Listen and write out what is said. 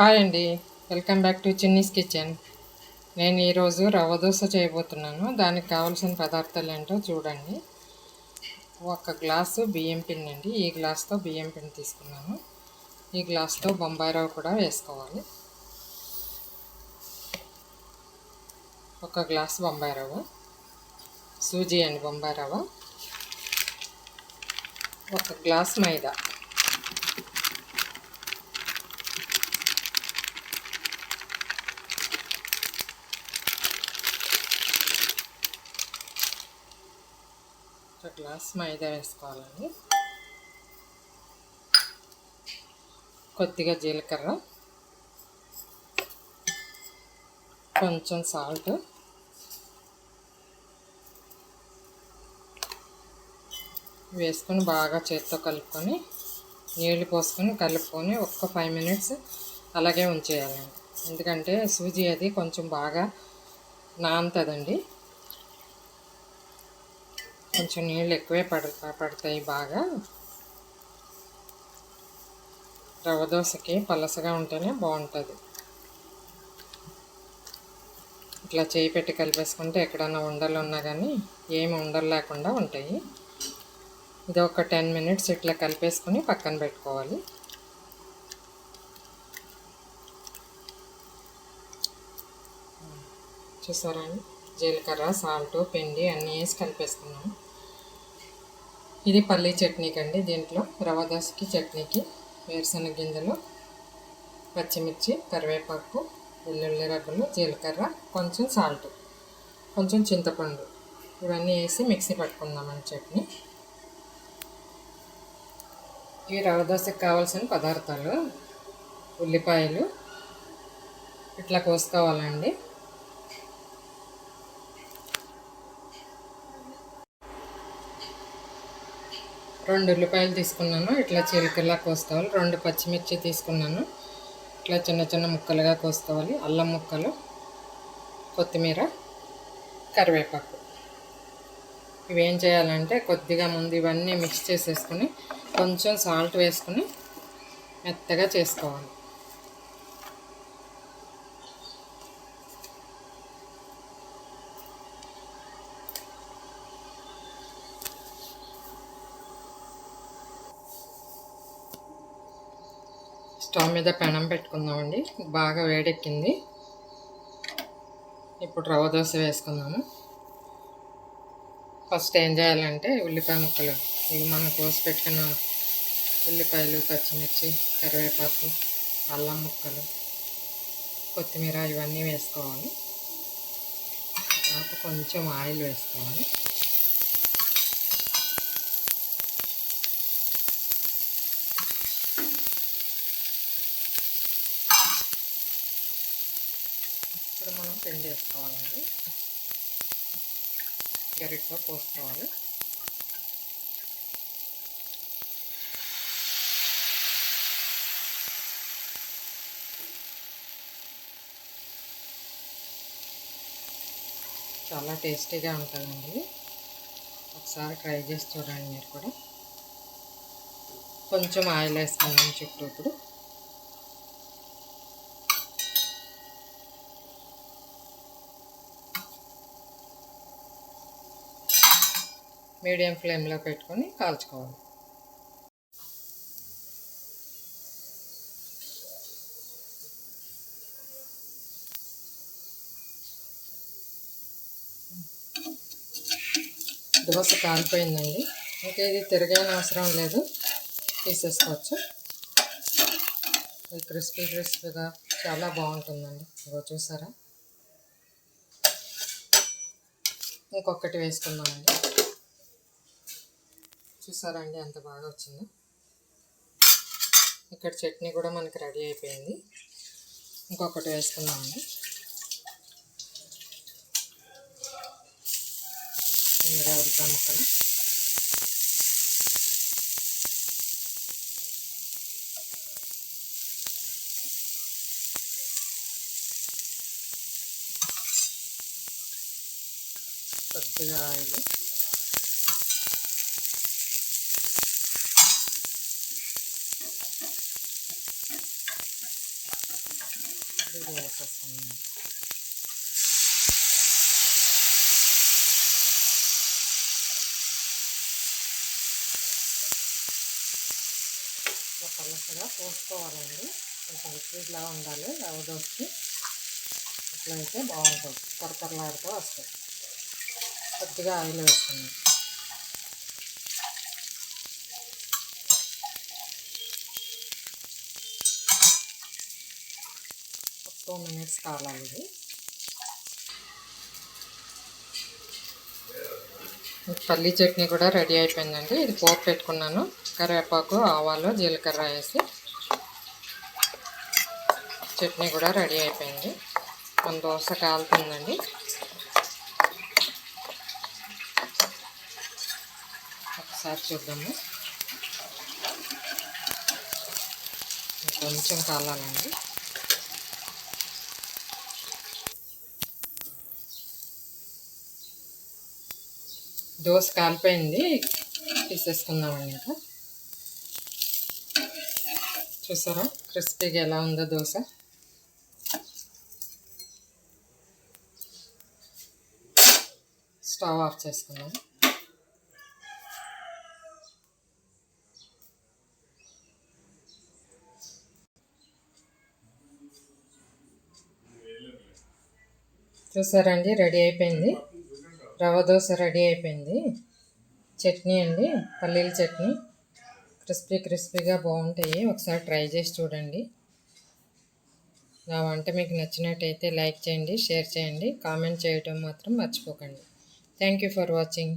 Hi అండి. Welcome back to Chinni's kitchen. నేను ఈరోజు రవ్వ దోశ చేయబోతున్నాను. దానికి కావాల్సిన పదార్థాలు ఏంటో చూడండి. ఒక గ్లాసు బియ్యం పిండి అండి. ఈ గ్లాస్తో బియ్యం పిండి తీసుకున్నాను. ఈ గ్లాస్తో బొంబాయి రవ్వ కూడా వేసుకోవాలి. ఒక గ్లాస్ బొంబాయి రవ్వ. సూజీ అండి బొంబాయి రవ్వ. ఒక గ్లాస్ మైదా. ఒక గ్లాస్ మైదా వేసుకోవాలండి. కొద్దిగా జీలకర్ర కొంచెం సాల్ట్ వేసుకొని బాగా చేత్తో కలుపుకొని నీళ్ళు పోసుకొని కలుపుకొని ఒక్క ఫైవ్ మినిట్స్ అలాగే ఉంచేయాలండి. ఎందుకంటే సూజీ అది కొంచెం బాగా నానుతుందండి. కొంచెం నీళ్ళు ఎక్కువే పడ పడతాయి బాగా. రవ్వ దోశకి పలసగా ఉంటేనే బాగుంటుంది. ఇట్లా చేయి పెట్టి కలిపేసుకుంటే ఎక్కడన్నా ఉండలు ఉన్నా కానీ ఏమి ఉండలు లేకుండా ఉంటాయి. ఇది ఒక టెన్ మినిట్స్ ఇట్లా కలిపేసుకుని పక్కన పెట్టుకోవాలి. చూసారా? జీలకర్ర సాల్ట్ పిండి అన్నీ వేసి కలిపేసుకున్నాం. ఇది పల్లీ చట్నీకి అండి దీంట్లో రవ దోసకి చట్నీకి వేరుశనగ గింజలు పచ్చిమిర్చి కరివేపాకు వెల్లుల్లి రబ్బలు జీలకర్ర కొంచెం సాల్ట్ కొంచెం చింతపండు. ఇవన్నీ వేసి మిక్సీ పట్టుకుందామండి చట్నీ. ఇవి రవ దోశకి కావాల్సిన పదార్థాలు ఉల్లిపాయలు ఇట్లా కోసుకోవాలండి. రెండు ఉల్లిపాయలు తీసుకున్నాను. ఇట్లా చిలుకలా కోసుకోవాలి. రెండు పచ్చిమిర్చి తీసుకున్నాను. ఇట్లా చిన్న చిన్న ముక్కలుగా కోసుకోవాలి. అల్లం ముక్కలు కొత్తిమీర కరివేపాకు. ఇవేం చేయాలంటే కొద్దిగా ముందు ఇవన్నీ మిక్స్ చేసేసుకుని కొంచెం సాల్ట్ వేసుకుని మెత్తగా చేసుకోవాలి. స్టవ్ మీద పెనం పెట్టుకుందామండి. బాగా వేడెక్కింది. ఇప్పుడు రవ్వ దోశ వేసుకుందాము. ఫస్ట్ ఏం చేయాలంటే ఉల్లిపాయ ముక్కలు. ఇవి మనం కోసి పెట్టిన ఉల్లిపాయలు పచ్చిమిర్చి కరివేపాకు అల్లం ముక్కలు కొత్తిమీర ఇవన్నీ వేసుకోవాలి. తర్వాత కొంచెం ఆయిల్ వేసుకోవాలి. ఇప్పుడు మనం పిండి వేసుకోవాలండి గరిటతో పోసుకోవాలి. చాలా టేస్టీగా ఉంటుందండి. ఒకసారి ట్రై చేసి చూడండి మీరు కూడా. కొంచెం ఆయిల్ వేసుకున్నాం చుట్టూ ఇప్పుడు. మీడియం ఫ్లేమ్లో పెట్టుకొని కాల్చుకోవాలి. దోశ కాలిపోయిందండి. ఇంకా ఇది తిరగని అవసరం లేదు. తీసేసుకోవచ్చు. ఇది క్రిస్పీ క్రిస్పీగా చాలా బాగుంటుందండి. ఇగో చూసారా? ఇంకొకటి వేసుకుందామండి. చూసారా అండి ఎంత బాగా వచ్చిందో. ఇక్కడ చట్నీ కూడా మనకి రెడీ అయిపోయింది. ఇంకొకటి వేసుకున్నామండి ఇందులో ఉల్లిపాయ ముక్కలు. కొద్దిగా ఆయిల్. ఇది వేసేసుకున్నాను ఇట్లా పలసగా పోసుకోవాలండి. కొంచెం లిక్విడ్లా ఉండాలి. రవ్వ దోశకి అట్లా అయితే బాగుంటుంది. కరకరలాడుతూ వస్తుంది కొద్దిగా ఆయిల్ వేసుకున్నాం ఒక టూ మినిట్స్ కాలాలి ఇది పల్లీ చట్నీ కూడా రెడీ అయిపోయిందండి. ఇది పోపు పెట్టుకున్నాను. కరివేపాకు ఆవాలు జీలకర్ర వేసి చట్నీ కూడా రెడీ అయిపోయింది. మన దోశ కాలుతుందండి. ఒకసారి చూద్దాము. కొంచెం కాలాలండి. దోశ కాలిపోయింది. తీసేసుకుందామండి ఇంకా చూసారా? క్రిస్పీగా ఎలా ఉందో దోశ. స్టవ్ ఆఫ్ చేసుకుందాం. చూసారండి? రెడీ అయిపోయింది. రవ్వ దోశ రెడీ అయిపోయింది. చట్నీ అండి పల్లీల చట్నీ. క్రిస్పీ క్రిస్పీగా బాగుంటాయి. ఒకసారి ట్రై చేసి చూడండి. నా వంట మీకు నచ్చినట్టయితే లైక్ చేయండి షేర్ చేయండి. కామెంట్ చేయటం మాత్రం మర్చిపోకండి. Thank you for watching.